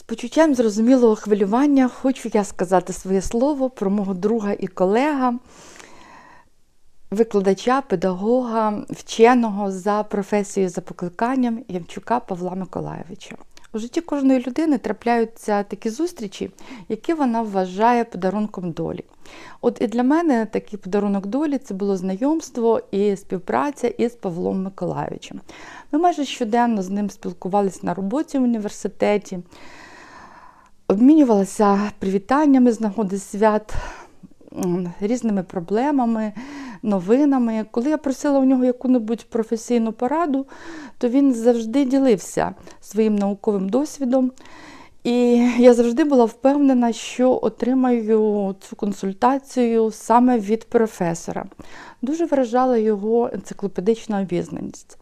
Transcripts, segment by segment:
З почуттям зрозумілого хвилювання хочу я сказати своє слово про мого друга і колега, викладача, педагога, вченого за професією за покликанням Ямчука Павла Миколайовича. У житті кожної людини трапляються такі зустрічі, які вона вважає подарунком долі. От і для мене такий подарунок долі це було знайомство і співпраця із Павлом Миколайовичем. Ми майже щоденно з ним спілкувалися на роботі в університеті, обмінювалися привітаннями з нагоди свят, різними проблемами, новинами. Коли я просила у нього яку-небудь професійну пораду, то він завжди ділився своїм науковим досвідом. І я завжди була впевнена, що отримаю цю консультацію саме від професора. Дуже вражала його енциклопедична обізнаність.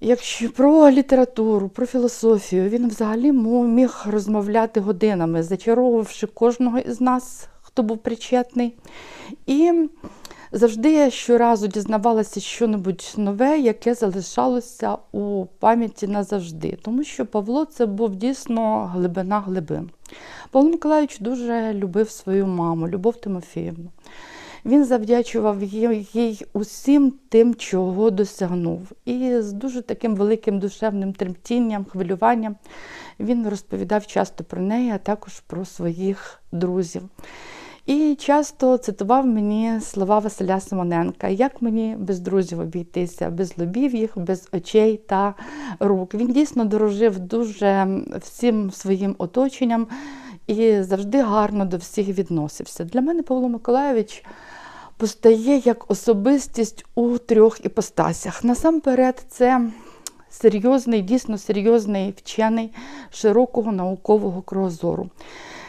Якщо про літературу, про філософію, він взагалі міг розмовляти годинами, зачаровувавши кожного із нас, хто був причетний. І завжди я щоразу дізнавалася щось нове, яке залишалося у пам'яті назавжди. Тому що Павло це був дійсно глибина глибин. Павло Миколаївич дуже любив свою маму, Любов Тимофіївну. Він завдячував їй усім тим, чого досягнув. І з дуже таким великим душевним тремтінням, хвилюванням він розповідав часто про неї, а також про своїх друзів. І часто цитував мені слова Василя Симоненка, як мені без друзів обійтися, без лобів їх, без очей та рук. Він дійсно дорожив дуже всім своїм оточенням і завжди гарно до всіх відносився. Для мене Павло Миколайович постає як особистість у трьох іпостасях. Насамперед, це серйозний, дійсно серйозний вчений широкого наукового кругозору,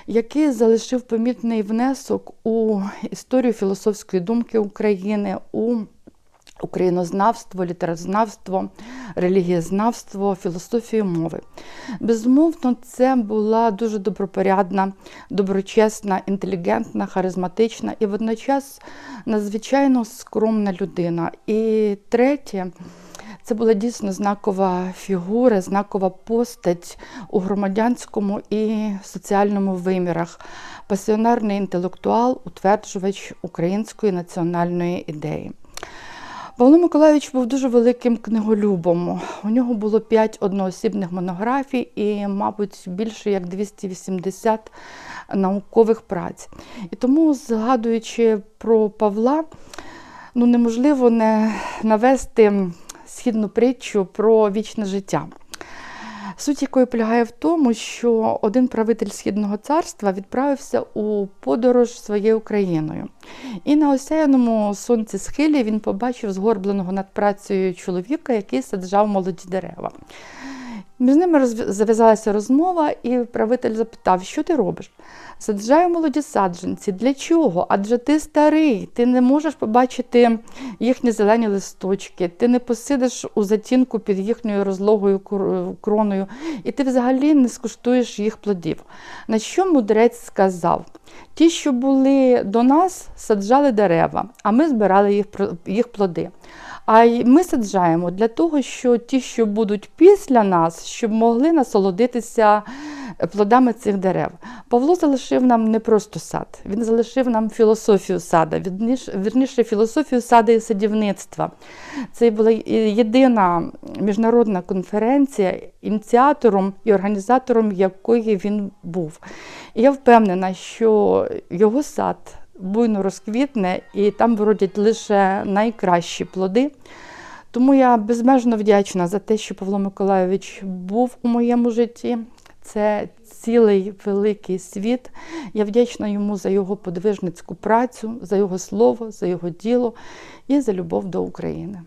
який залишив помітний внесок у історію філософської думки України. у Українознавство, літературознавство, релігієзнавство, філософію мови. Безумовно, це була дуже добропорядна, доброчесна, інтелігентна, харизматична і водночас надзвичайно скромна людина. І третє, це була дійсно знакова фігура, знакова постать у громадянському і соціальному вимірах, пасіонарний інтелектуал, утверджувач української національної ідеї. Павло Миколайович був дуже великим книголюбом. У нього було п'ять одноосібних монографій і, мабуть, більше як 280 наукових праць. І тому, згадуючи про Павла, ну неможливо не навести східну притчу про вічне життя. Суть якої полягає в тому, що один правитель Східного царства відправився у подорож своєю країною. І на осяяному сонці схилі він побачив згорбленого над працею чоловіка, який саджав молоді дерева. Між ними зав'язалася розмова, і правитель запитав, що ти робиш? Саджаю молоді саджанці. Для чого? Адже ти старий, ти не можеш побачити їхні зелені листочки, ти не посидиш у затінку під їхньою розлогою кроною, і ти взагалі не скуштуєш їх плодів. На що мудрець сказав? Ті, що були до нас, саджали дерева, а ми збирали їх, їх плоди. А ми саджаємо для того, що ті, що будуть після нас, щоб могли насолодитися плодами цих дерев. Павло залишив нам не просто сад, він залишив нам філософію сада, вірніше, вірніше філософію сада і садівництва. Це була єдина міжнародна конференція, ініціатором і організатором якої він був. І я впевнена, що його сад буйно розквітне і там вродять лише найкращі плоди. Тому я безмежно вдячна за те, що Павло Миколайович був у моєму житті. Це цілий великий світ. Я вдячна йому за його подвижницьку працю, за його слово, за його діло і за любов до України.